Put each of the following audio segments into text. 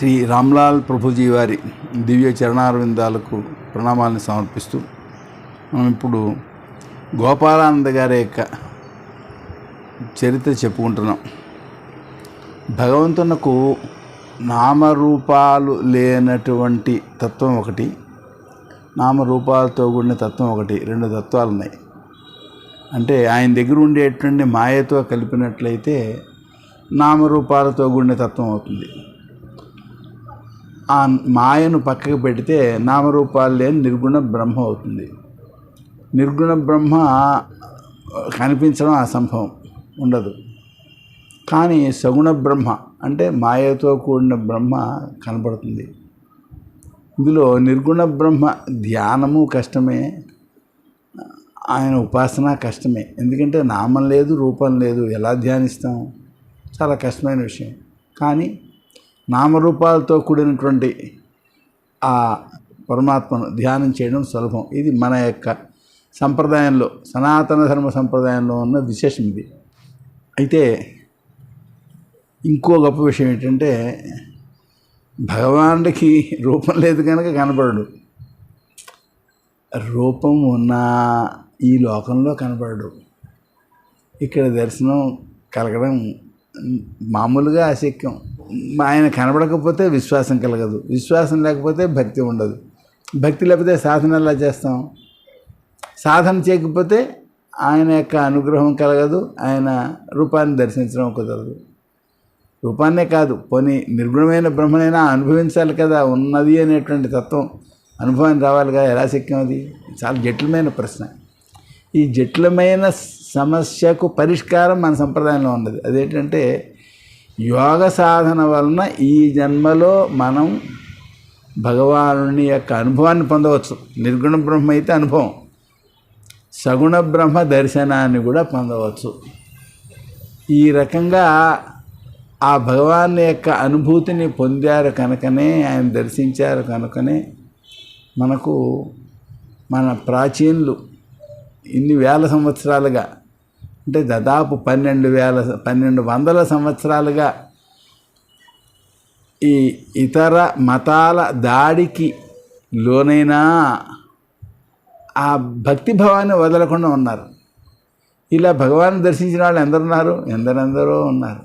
శ్రీ రామ్లాల్ ప్రభుజీ వారి దివ్య చరణారవిందాలకు ప్రణామాలను సమర్పిస్తూ మనం ఇప్పుడు గోపాలానంద గారి యొక్క చరిత్ర చెప్పుకుంటున్నాం. భగవంతునకు నామరూపాలు లేనటువంటి తత్వం ఒకటి నామరూపాలతో కూడిన తత్వం ఒకటి రెండు తత్వాలు ఉన్నాయి. అంటే ఆయన దగ్గర ఉండేటువంటి మాయతో కలిపినట్లయితే నామరూపాలతో కూడిన తత్వం అవుతుంది. ఆ మాయను పక్కకు పెడితే నామరూపాలు లేని నిర్గుణ బ్రహ్మ అవుతుంది. నిర్గుణ బ్రహ్మ కనిపించడం అసంభవం ఉండదు. కానీ సగుణ బ్రహ్మ అంటే మాయతో కూడిన బ్రహ్మ కనపడుతుంది ఇందులో నిర్గుణ బ్రహ్మ ధ్యానము కష్టమే ఆయన ఉపాసన కష్టమే. ఎందుకంటే నామం లేదు రూపం లేదు ఎలా ధ్యానిస్తాం? చాలా కష్టమైన విషయం. కానీ నామరూపాలతో కూడినటువంటి ఆ పరమాత్మను ధ్యానం చేయడం సులభం. ఇది మన యొక్క సంప్రదాయంలో సనాతన ధర్మ సంప్రదాయంలో ఉన్న విశేషం ఇది. అయితే ఇంకో గొప్ప విషయం ఏంటంటే భగవానుడికి రూపం లేదు కనుక కనపడడు రూపం ఉన్న ఈ లోకంలో కనపడడు ఇక్కడ దర్శనం కలగడం మామూలుగా అశక్యం. ఆయన కనబడకపోతే విశ్వాసం కలగదు. విశ్వాసం లేకపోతే భక్తి ఉండదు. భక్తి లేకపోతే సాధన ఎలా చేస్తాం? సాధన చేయకపోతే ఆయన యొక్క అనుగ్రహం కలగదు ఆయన రూపాన్ని దర్శించడం కుదరదు. రూపాన్నే కాదు పోనీ నిర్గుణమైన బ్రహ్మనైనా అనుభవించాలి కదా ఉన్నది అనేటువంటి తత్వం అనుభవాన్ని రావాలిగా ఎలా శక్యం అది? చాలా జటిలమైన ప్రశ్న. ఈ జటిలమైన సమస్యకు పరిష్కారం మన సంప్రదాయంలో ఉన్నది. అదేంటంటే యోగ సాధన వలన ఈ జన్మలో మనం భగవానుని యొక్క అనుభవాన్ని పొందవచ్చు. నిర్గుణ బ్రహ్మ అయితే అనుభవం. సగుణ బ్రహ్మ దర్శనాన్ని కూడా పొందవచ్చు. ఈ రకంగా ఆ భగవాన్ యొక్క అనుభూతిని పొందారు కనుకనే ఆయన దర్శించారు కనుకనే మనకు మన ప్రాచీనులు ఇన్ని వేల సంవత్సరాలుగా అంటే దాదాపు పన్నెండు వేల పన్నెండు వందల సంవత్సరాలుగా ఈ ఇతర మతాల దాడికి లోనైనా ఆ భక్తి భావాన్ని వదలకుండా ఉన్నారు. ఇలా భగవాన్ దర్శించిన వాళ్ళు ఎందరున్నారు? ఎందరెందరో ఉన్నారు.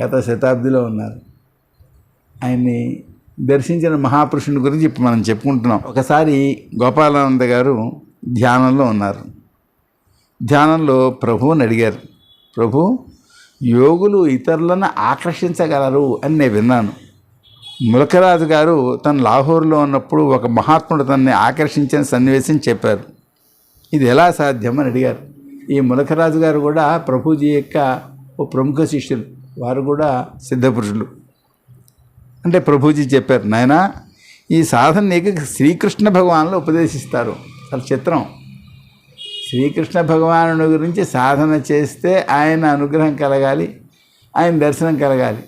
గత శతాబ్దిలో ఉన్నారు. ఆయన్ని దర్శించిన మహాపురుషుని గురించి ఇప్పుడు మనం చెప్పుకుంటున్నాం. ఒకసారి గోపాలానంద గారు ధ్యానంలో ఉన్నారు. ధ్యానంలో ప్రభువుని అడిగారు ప్రభు యోగులు ఇతరులను ఆకర్షించగలరు అని నేను విన్నాను. ములకరాజు గారు తన లాహోర్లో ఉన్నప్పుడు ఒక మహాత్ముడు తనని ఆకర్షించిన సన్నివేశం చెప్పారు. ఇది ఎలా సాధ్యం అని అడిగారు. ఈ ములకరాజు గారు కూడా ప్రభుజీ యొక్క ఓ ప్రముఖ శిష్యులు. వారు కూడా సిద్ధపురుషులు. అంటే ప్రభుజీ చెప్పారు నాయన ఈ సాధన నీకు శ్రీకృష్ణ భగవాన్లో ఉపదేశిస్తారు. చాలా చిత్రం. శ్రీకృష్ణ భగవానుని గురించి సాధన చేస్తే ఆయన అనుగ్రహం కలగాలి ఆయన దర్శనం కలగాలి.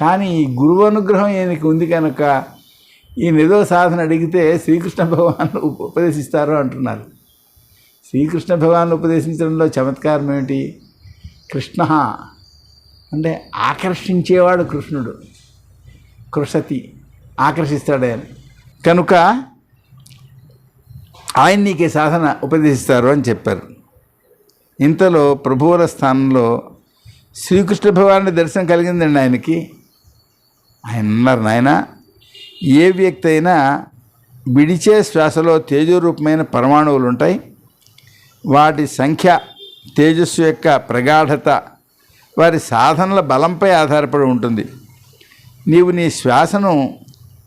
కానీ ఈ గురువు అనుగ్రహం ఈయనకి ఉంది కనుక ఈయన ఏదో సాధన అడిగితే శ్రీకృష్ణ భగవాన్ ఉపదేశిస్తారు అంటున్నారు. శ్రీకృష్ణ భగవాన్ ఉపదేశించడంలో చమత్కారం ఏమిటి? కృష్ణ అంటే ఆకర్షించేవాడు కృష్ణుడు కృషతి ఆకర్షిస్తాడు ఆయన. కనుక ఆయన నీకే సాధన ఉపదేశిస్తారు అని చెప్పారు. ఇంతలో ప్రభువుల స్థానంలో శ్రీకృష్ణ భగవానుడి దర్శనం కలిగిందండి ఆయనకి. ఆయన అన్నారు నాయన ఏ వ్యక్తి అయినా విడిచే శ్వాసలో తేజరూపమైన పరమాణువులు ఉంటాయి. వాటి సంఖ్య తేజస్సు యొక్క ప్రగాఢత వారి సాధనల బలంపై ఆధారపడి ఉంటుంది. నీవు నీ శ్వాసను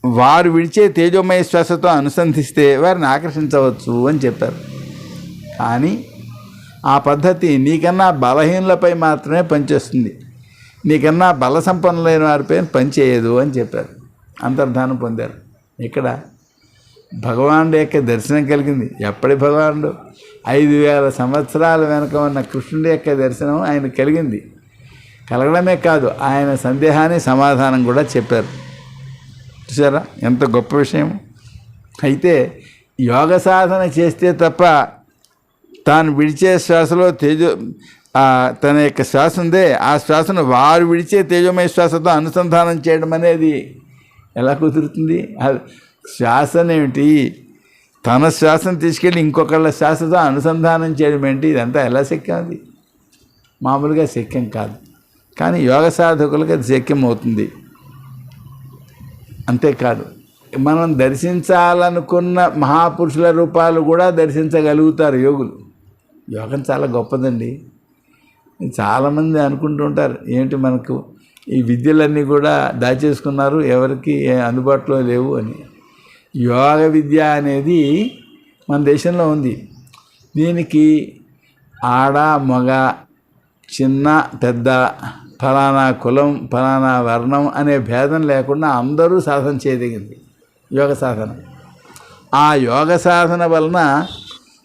వారు విడిచే తేజోమయ శ్వాసతో అనుసంధిస్తే వారిని ఆకర్షించవచ్చు అని చెప్పారు. కానీ ఆ పద్ధతి నీకన్నా బలహీనులపై మాత్రమే పనిచేస్తుంది. నీకన్నా బల సంపన్నులైన వారిపై పనిచేయదు అని చెప్పారు. అంతర్ధానం పొందారు. ఇక్కడ భగవానుడు యొక్క దర్శనం కలిగింది. ఎప్పటి భగవానుడు? ఐదు వేల సంవత్సరాల వెనుక ఉన్న కృష్ణుడి యొక్క దర్శనం ఆయన కలిగింది. కలగడమే కాదు ఆయన సందేహాన్ని సమాధానం కూడా చెప్పారు. చూసారా ఎంత గొప్ప విషయం. అయితే యోగ సాధన చేస్తే తప్ప తాను విడిచే శ్వాసలో తేజో తన యొక్క శ్వాస ఉందే ఆ శ్వాసను వారు విడిచే తేజోమయ శ్వాసతో అనుసంధానం చేయడం అనేది ఎలా కుదురుతుంది? అది శ్వాసనేమిటి తన శ్వాసను తీసుకెళ్ళి ఇంకొకళ్ళ శ్వాసతో అనుసంధానం చేయడం ఏంటి? ఇదంతా ఎలా శక్యం అది? మామూలుగా శక్యం కాదు. కానీ యోగ సాధకులకు అది శక్యం అవుతుంది. అంతేకాదు మనం దర్శించాలనుకున్న మహాపురుషుల రూపాలు కూడా దర్శించగలుగుతారు యోగులు. యోగం చాలా గొప్పదండి. చాలామంది అనుకుంటూ ఉంటారు ఏంటి మనకు ఈ విద్యలన్నీ కూడా దాచేసుకున్నారు ఎవరికి అందుబాటులో లేవు అని. యోగ విద్య అనేది మన దేశంలో ఉంది. దీనికి ఆడ మగ చిన్న పెద్ద ఫలానా కులం ఫలానా వర్ణం అనే భేదం లేకుండా అందరూ సాధన చేయదగింది. యోగ సాధన. ఆ యోగ సాధన వలన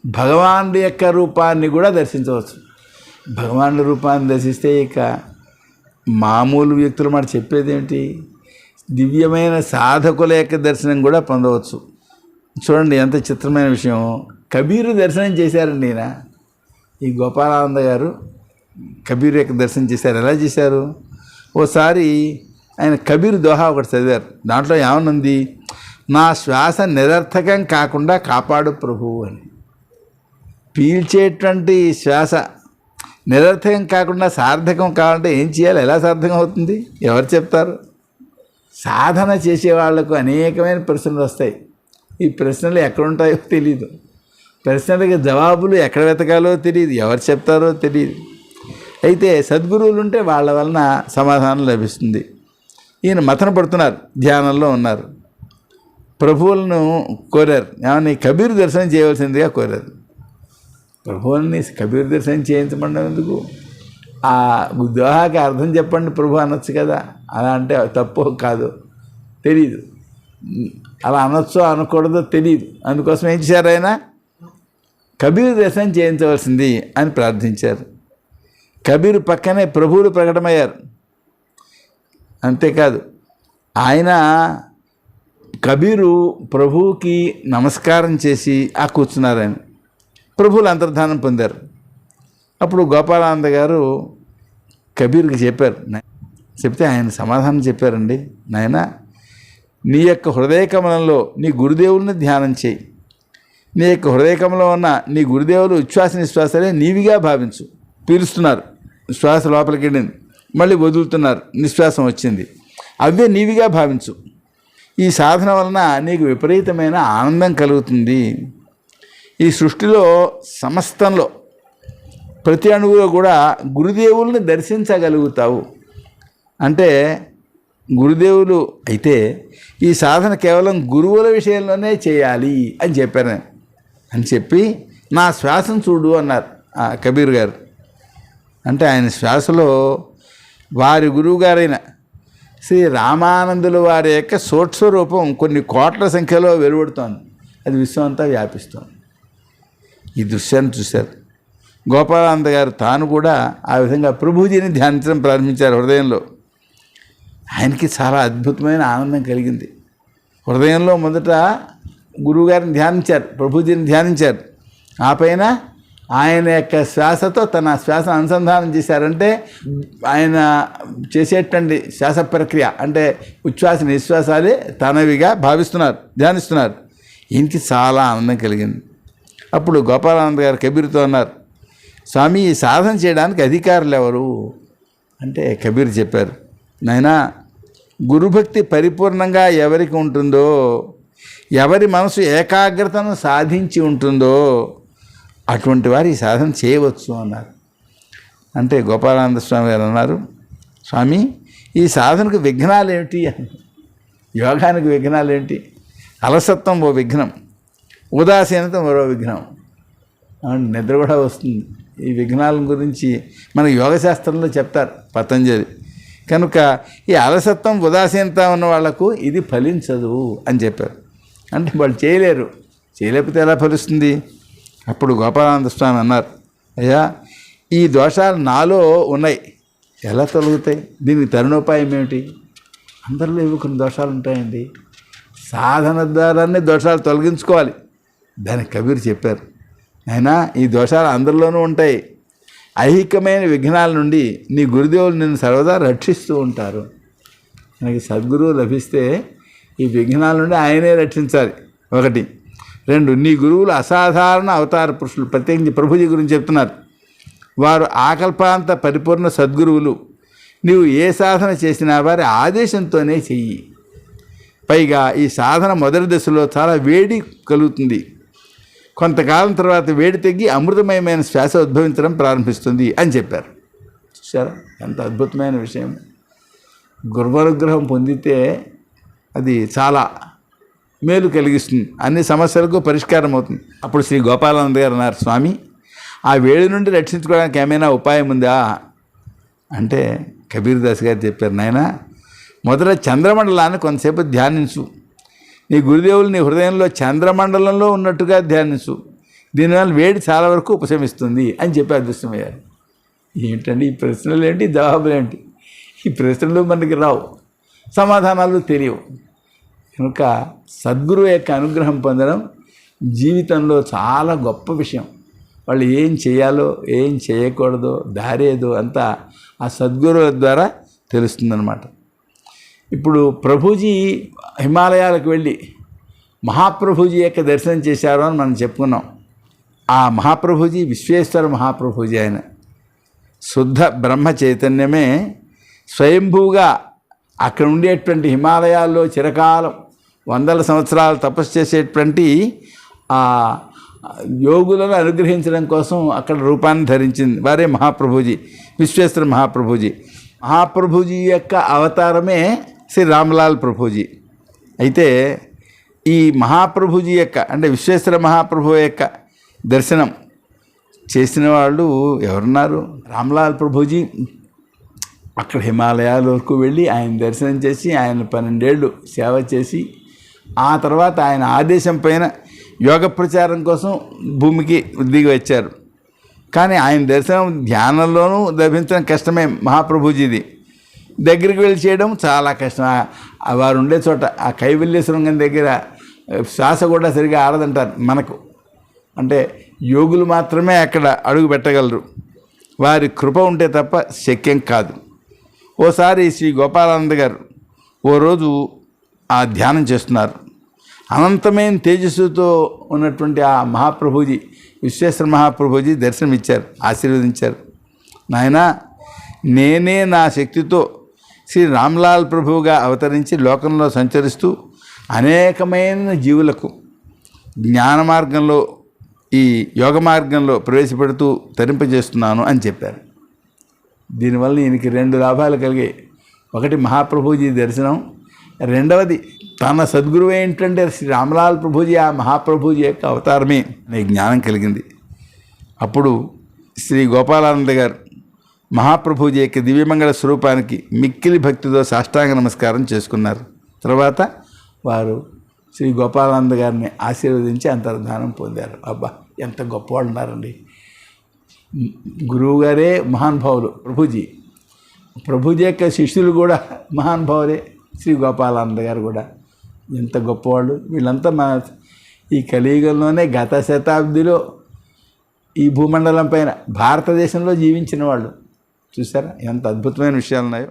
భగవానుడి యొక్క రూపాన్ని కూడా దర్శించవచ్చు. భగవానుడి రూపాన్ని దర్శిస్తే ఇక మామూలు వ్యక్తులు మాట చెప్పేది దివ్యమైన సాధకుల యొక్క దర్శనం కూడా పొందవచ్చు. చూడండి ఎంత చిత్రమైన విషయం. కబీరు దర్శనం చేశారండి ఈయన. ఈ గోపాలానంద గారు కబీర్ యొక్క దర్శనం చేశారు. ఎలా చేశారు? ఓసారి ఆయన కబీర్ దోహా ఒకటి చదివారు. దాంట్లో ఏమనుంది? నా శ్వాస నిరర్థకం కాకుండా కాపాడు ప్రభువు అని. పీల్చేటువంటి శ్వాస నిరర్థకం కాకుండా సార్థకం కావాలంటే ఏం చేయాలి? ఎలా సార్థకం అవుతుంది? ఎవరు చెప్తారు? సాధన చేసే వాళ్ళకు అనేకమైన ప్రశ్నలు వస్తాయి. ఈ ప్రశ్నలు ఎక్కడుంటాయో తెలియదు ప్రశ్నలకి జవాబులు ఎక్కడ వెతకాలో తెలియదు ఎవరు చెప్తారో తెలియదు అయితే సద్గురువులు ఉంటే వాళ్ళ వలన సమాధానం లభిస్తుంది. ఈయన మతన పడుతున్నారు ధ్యానంలో ఉన్నారు. ప్రభువులను కోరారు. ఏమని? కబీర్ దర్శనం చేయవలసిందిగా కోరారు. ప్రభువుల్ని కబీర్ దర్శనం చేయించమండం ఎందుకు? ఆ దోహాకి అర్థం చెప్పండి ప్రభు అనొచ్చు కదా. అలా అంటే తప్పు కాదు తెలీదు. అలా అనొచ్చో అనకూడదో తెలియదు అందుకోసం ఏం చేశారు ఆయన? కబీర్ దర్శనం చేయించవలసింది అని ప్రార్థించారు. కబీర్ పక్కనే ప్రభువులు ప్రకటమయ్యారు. అంతేకాదు ఆయన కబీరు ప్రభువుకి నమస్కారం చేసి ఆ కూర్చున్నారు ఆయన ప్రభువులు అంతర్ధానం పొందారు. అప్పుడు గోపాలానంద గారు కబీర్కి చెప్పారు చెప్తే ఆయన సమాధానం చెప్పారండి నాయన నీ యొక్క హృదయ కమలంలో నీ గురుదేవుల్ని ధ్యానం చేయి. నీ యొక్క హృదయ కమలంలో ఉన్న నీ గురుదేవులు ఉచ్ఛ్వాస నిశ్వాసాలే నీవిగా భావించు. పీలుస్తున్నారు. శ్వాస లోపలికి వెళ్ళింది. మళ్ళీ వదులుతున్నారు. నిశ్వాసం వచ్చింది. అవే నీవిగా భావించు. ఈ సాధన వలన నీకు విపరీతమైన ఆనందం కలుగుతుంది. ఈ సృష్టిలో సమస్తంలో ప్రతి అణువులో కూడా గురుదేవుల్ని దర్శించగలుగుతావు. అంటే గురుదేవులు అయితే ఈ సాధన కేవలం గురువుల విషయంలోనే చేయాలి అని చెప్పారు. అని చెప్పి నా శ్వాసం చూడు అన్నారు కబీర్ గారు. అంటే ఆయన శ్వాసలో వారి గురువుగారైన శ్రీ రామానందుల వారి యొక్క సూక్ష్మరూపం కొన్ని కోట్ల సంఖ్యలో వెలువడుతోంది. అది విశ్వం అంతా వ్యాపిస్తోంది. ఈ దృశ్యాన్ని చూశారు. గోపాలానంద గారు తాను కూడా ఆ విధంగా ప్రభుజీని ధ్యానించడం ప్రారంభించారు హృదయంలో. ఆయనకి చాలా అద్భుతమైన ఆనందం కలిగింది. హృదయంలో మొదట గురువుగారిని ధ్యానించారు ప్రభుజీని ధ్యానించారు. ఆ పైన ఆయన యొక్క శ్వాసతో తన శ్వాస అనుసంధానం చేశారంటే ఆయన చేసేటువంటి శ్వాస ప్రక్రియ అంటే ఉచ్ఛ్వాస నిశ్వాసాలే తనవిగా భావిస్తున్నారు ధ్యానిస్తున్నారు. ఈయనకి చాలా ఆనందం కలిగింది. అప్పుడు గోపాలానంద గారు కబీర్తో అన్నారు స్వామి ఈ సాధన చేయడానికి అధికారులు ఎవరు? అంటే కబీర్ చెప్పారు నాయనా గురుభక్తి పరిపూర్ణంగా ఎవరికి ఉంటుందో ఎవరి మనసు ఏకాగ్రతను సాధించి ఉంటుందో అటువంటి వారు ఈ సాధన చేయవచ్చు అన్నారు. అంటే గోపాలానంద స్వామి గారు అన్నారు స్వామి ఈ సాధనకు విఘ్నాలు ఏమిటి? యోగానికి విఘ్నాలు ఏంటి అలసత్వం ఓ విఘ్నం ఉదాసీనత మరో విఘ్నం. నిద్ర కూడా వస్తుంది. ఈ విఘ్నాల గురించి మన యోగశాస్త్రంలో చెప్తారు పతంజలి. కనుక ఈ అలసత్వం ఉదాసీనత ఉన్న వాళ్ళకు ఇది ఫలించదు అని చెప్పారు. అంటే వాళ్ళు చేయలేరు. చేయలేకపోతే ఎలా ఫలిస్తుంది? అప్పుడు గోపాలానంద స్వామి అన్నారు అయ్యా ఈ దోషాలు నాలో ఉన్నాయి. ఎలా తొలగుతాయి? దీనికి తరుణోపాయం ఏమిటి? అందరిలో ఇవి కొన్ని దోషాలు ఉంటాయండి. సాధన ద్వారానే దోషాలు తొలగించుకోవాలి. దానికి కబీర్ చెప్పారు అయినా ఈ దోషాలు అందరిలోనూ ఉంటాయి. ఐహికమైన విఘ్నాల నుండి నీ గురుదేవులు నిన్ను సర్వదా రక్షిస్తూ ఉంటారు. మనకి సద్గురువు లభిస్తే ఈ విఘ్నాల నుండి ఆయనే రక్షించాలి. ఒకటి. రెండు నీ గురువులు అసాధారణ అవతార పురుషులు. ప్రత్యేకించి ప్రభుజీ గురించి చెప్తున్నారు. వారు ఆకల్పాంత పరిపూర్ణ సద్గురువులు. నీవు ఏ సాధన చేసినా వారి ఆదేశంతోనే చెయ్యి. పైగా ఈ సాధన మొదటి దశలో చాలా వేడి కలుగుతుంది. కొంతకాలం తర్వాత వేడి తగ్గి అమృతమయమైన శ్వాస ఉద్భవించడం ప్రారంభిస్తుంది అని చెప్పారు. చూసారా ఎంత అద్భుతమైన విషయం. గురువనుగ్రహం పొందితే అది చాలా మేలు కలిగిస్తుంది. అన్ని సమస్యలకు పరిష్కారం అవుతుంది. అప్పుడు శ్రీ గోపాలానంద గారు అన్నారు స్వామి ఆ వేడి నుండి రక్షించుకోవడానికి ఏమైనా ఉపాయం ఉందా? అంటే కబీర్దాస్ గారు చెప్పారు నాయన మొదట చంద్రమండలాన్ని కొంతసేపు ధ్యానించు. నీ గురుదేవులు నీ హృదయంలో చంద్రమండలంలో ఉన్నట్టుగా ధ్యానించు. దీనివల్ల వేడి చాలా వరకు ఉపశమిస్తుంది అని చెప్పి అదృష్టమయ్యారు ఏంటండి ఈ ప్రశ్నలు ఏంటి జవాబులు ఏంటి ఈ ప్రశ్నలు మనకి రావు. సమాధానాలు తెలియవు. కనుక సద్గురువు యొక్క అనుగ్రహం పొందడం జీవితంలో చాలా గొప్ప విషయం. వాళ్ళు ఏం చేయాలో ఏం చేయకూడదో దారేదో అంతా ఆ సద్గురువు ద్వారా తెలుస్తుందన్నమాట. ఇప్పుడు ప్రభుజీ హిమాలయాలకు వెళ్ళి మహాప్రభుజీ యొక్క దర్శనం చేశారు అని మనం చెప్పుకున్నాం. ఆ మహాప్రభుజీ విశ్వేశ్వర మహాప్రభుజీ ఆయన శుద్ధ బ్రహ్మ చైతన్యమే స్వయంభూగా అక్కడ ఉండేటువంటి హిమాలయాల్లో చిరకాలం వందల సంవత్సరాలు తపస్సు చేసేటువంటి ఆ యోగులను అనుగ్రహించడం కోసం అక్కడ రూపాన్ని ధరించింది. వారే మహాప్రభుజీ విశ్వేశ్వర మహాప్రభుజీ. మహాప్రభుజీ యొక్క అవతారమే శ్రీ రామ్లాల్ ప్రభుజీ. అయితే ఈ మహాప్రభుజీ యొక్క అంటే విశ్వేశ్వర మహాప్రభు యొక్క దర్శనం చేసిన వాళ్ళు ఎవరున్నారు? రామ్లాల్ ప్రభుజీ. అక్కడ హిమాలయాల వరకు వెళ్ళి ఆయన దర్శనం చేసి ఆయన పన్నెండేళ్ళు సేవ చేసి ఆ తర్వాత ఆయన ఆదేశం పైన యోగ ప్రచారం కోసం భూమికి దిగి వచ్చారు. కానీ ఆయన దర్శనం ధ్యానంలోనూ లభించడం కష్టమే మహాప్రభుజీది. దగ్గరికి వెళ్ళి చేయడం చాలా కష్టం. వారు ఉండే చోట ఆ కైవల్య దగ్గర శ్వాస కూడా సరిగా ఆడదంటారు మనకు. అంటే యోగులు మాత్రమే అక్కడ అడుగు పెట్టగలరు. వారి కృప ఉంటే తప్ప శక్యం కాదు. ఓసారి శ్రీ గోపాలానంద గారు ఓ రోజు ఆ ధ్యానం చేస్తున్నారు. అనంతమైన తేజస్సుతో ఉన్నటువంటి ఆ మహాప్రభుజీ విశ్వేశ్వర మహాప్రభుజీ దర్శనమిచ్చారు ఆశీర్వదించారు. నాయనా నేనే నా శక్తితో శ్రీ రామ్లాల్ ప్రభువుగా అవతరించి లోకంలో సంచరిస్తూ అనేకమైన జీవులకు జ్ఞాన మార్గంలో ఈ యోగ మార్గంలో ప్రవేశపెడుతూ తరింపజేస్తున్నాను అని చెప్పారు. దీనివల్ల ఈయనకి రెండు లాభాలు కలిగాయి. ఒకటి మహాప్రభుజీ దర్శనం రెండవది తన సద్గురువు ఏంటంటే శ్రీ రామలాల్ ప్రభుజీ ఆ మహాప్రభుజీ యొక్క అవతారమే అనే జ్ఞానం కలిగింది. అప్పుడు శ్రీ గోపాలానంద గారు మహాప్రభుజీ యొక్క దివ్యమంగళ స్వరూపానికి మిక్కిలి భక్తితో సాష్టాంగ నమస్కారం చేసుకున్నారు. తర్వాత వారు శ్రీ గోపాలానంద గారిని ఆశీర్వదించి అంతర్ధానం పొందారు. అబ్బా ఎంత గొప్పవాళ్ళు ఉన్నారండి గురువుగారే మహానుభావులు ప్రభుజీ. ప్రభుజీ యొక్క శిష్యులు కూడా మహానుభావులే. శ్రీ గోపాలానంద గారు కూడా ఎంత గొప్పవాళ్ళు. వీళ్ళంతా మన ఈ కలియుగంలోనే గత శతాబ్దిలో ఈ భూమండలం పైన భారతదేశంలో జీవించిన వాళ్ళు. చూసారా? ఎంత అద్భుతమైన విషయాలు ఉన్నాయో